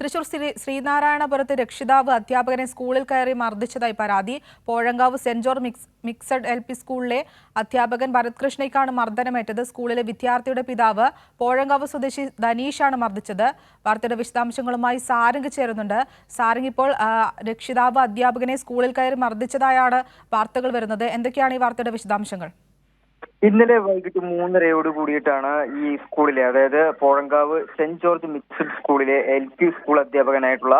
തൃശൂർ ശ്രീ ശ്രീനാരായണപുരത്ത് രക്ഷിതാവ് അധ്യാപകനെ സ്കൂളിൽ കയറി മർദ്ദിച്ചതായി പരാതി. Pozhankavu Saint George mix mixed L P സ്കൂളിലെ അധ്യാപകൻ ഭരത്കൃഷ്ണയ്ക്കാണ് മർദ്ദനമേറ്റത്. സ്കൂളിലെ വിദ്യാർത്ഥിയുടെ പിതാവ് പോഴങ്കാവ് സ്വദേശി ധനീഷാണ് മർദ്ദിച്ചത്. വാർത്തയുടെ വിശദാംശങ്ങളുമായി സാരംഗ് ചേരുന്നുണ്ട്. സാരംഗ് ഇപ്പോൾ രക്ഷിതാവ് അധ്യാപകനെ സ്കൂളിൽ കയറി മർദ്ദിച്ചതായാണ് വാർത്തകൾ വരുന്നത്. എന്തൊക്കെയാണ് ഈ വാർത്തയുടെ വിശദാംശങ്ങൾ? ഇന്നലെ വൈകിട്ട് മൂന്നരയോട് കൂടിയിട്ടാണ് ഈ സ്കൂളിലെ അതായത് പോഴങ്കാവ് സെന്റ് ജോർജ് മിക്സഡ് സ്കൂളിലെ എൽ പി സ്കൂൾ അധ്യാപകനായിട്ടുള്ള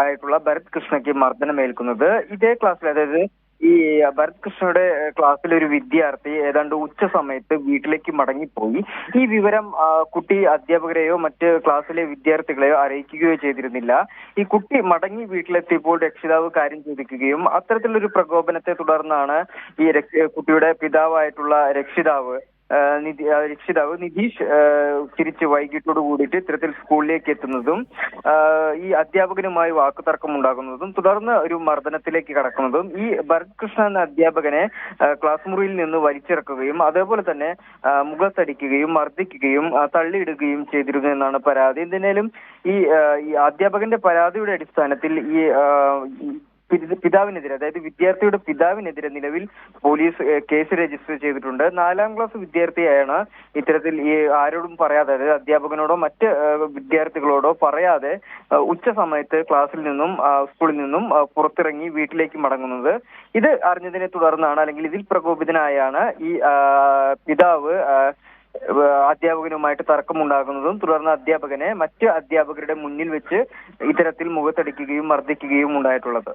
ആയിട്ടുള്ള ഭരത് കൃഷ്ണയ്ക്ക് മർദ്ദനമേൽക്കുന്നത്. ഇതേ ക്ലാസ്സിലെ അതായത് ഈ ഭരത് കൃഷ്ണയുടെ ക്ലാസ്സിലെ ഒരു വിദ്യാർത്ഥി ഏതാണ്ട് ഉച്ച സമയത്ത് വീട്ടിലേക്ക് മടങ്ങിപ്പോയി. ഈ വിവരം കുട്ടി അധ്യാപകരെയോ മറ്റ് ക്ലാസ്സിലെ വിദ്യാർത്ഥികളെയോ അറിയിക്കുകയോ ചെയ്തിരുന്നില്ല. ഈ കുട്ടി മടങ്ങി വീട്ടിലെത്തിയപ്പോൾ രക്ഷിതാവ് കാര്യം ചോദിക്കുകയും അത്തരത്തിലൊരു പ്രകോപനത്തെ തുടർന്നാണ് ഈ കുട്ടിയുടെ പിതാവായിട്ടുള്ള രക്ഷിതാവ് രക്ഷിതാവ് നിതീഷ് തിരിച്ച് വൈകിട്ടോട് കൂടിയിട്ട് ഇത്തരത്തിൽ സ്കൂളിലേക്ക് എത്തുന്നതും ഈ അധ്യാപകനുമായി വാക്കുതർക്കം ഉണ്ടാകുന്നതും തുടർന്ന് ഒരു മർദ്ദനത്തിലേക്ക് കടക്കുന്നതും ഈ ഭരത് കൃഷ്ണ എന്ന അധ്യാപകനെ ക്ലാസ് മുറിയിൽ നിന്ന് വലിച്ചിറക്കുകയും അതേപോലെ തന്നെ മുഖത്തടിക്കുകയും മർദ്ദിക്കുകയും തള്ളിയിടുകയും ചെയ്തിരുന്നു എന്നാണ് പരാതി. എന്തിനേലും ഈ അധ്യാപകന്റെ പരാതിയുടെ അടിസ്ഥാനത്തിൽ ഈ പിതാവിനെതിരെ അതായത് വിദ്യാർത്ഥിയുടെ പിതാവിനെതിരെ നിലവിൽ പോലീസ് കേസ് രജിസ്റ്റർ ചെയ്തിട്ടുണ്ട്. നാലാം ക്ലാസ് വിദ്യാർത്ഥിയാണ് ഇത്തരത്തിൽ ഈ ആരോടും പറയാതെ അതായത് അധ്യാപകനോടോ മറ്റ് വിദ്യാർത്ഥികളോടോ പറയാതെ ഉച്ച സമയത്ത് ക്ലാസ്സിൽ നിന്നും സ്കൂളിൽ നിന്നും പുറത്തിറങ്ങി വീട്ടിലേക്ക് മടങ്ങുന്നത്. ഇത് അറിഞ്ഞതിനെ തുടർന്നാണ് അല്ലെങ്കിൽ ഇതിൽ പ്രകോപിതനായാണ് ഈ പിതാവ് അധ്യാപകനുമായിട്ട് തർക്കമുണ്ടാകുന്നതും തുടർന്ന് അധ്യാപകനെ മറ്റ് അധ്യാപകരുടെ മുന്നിൽ വെച്ച് ഇത്തരത്തിൽ മുഖത്തടിക്കുകയും മർദ്ദിക്കുകയും ഉണ്ടായിട്ടുള്ളത്.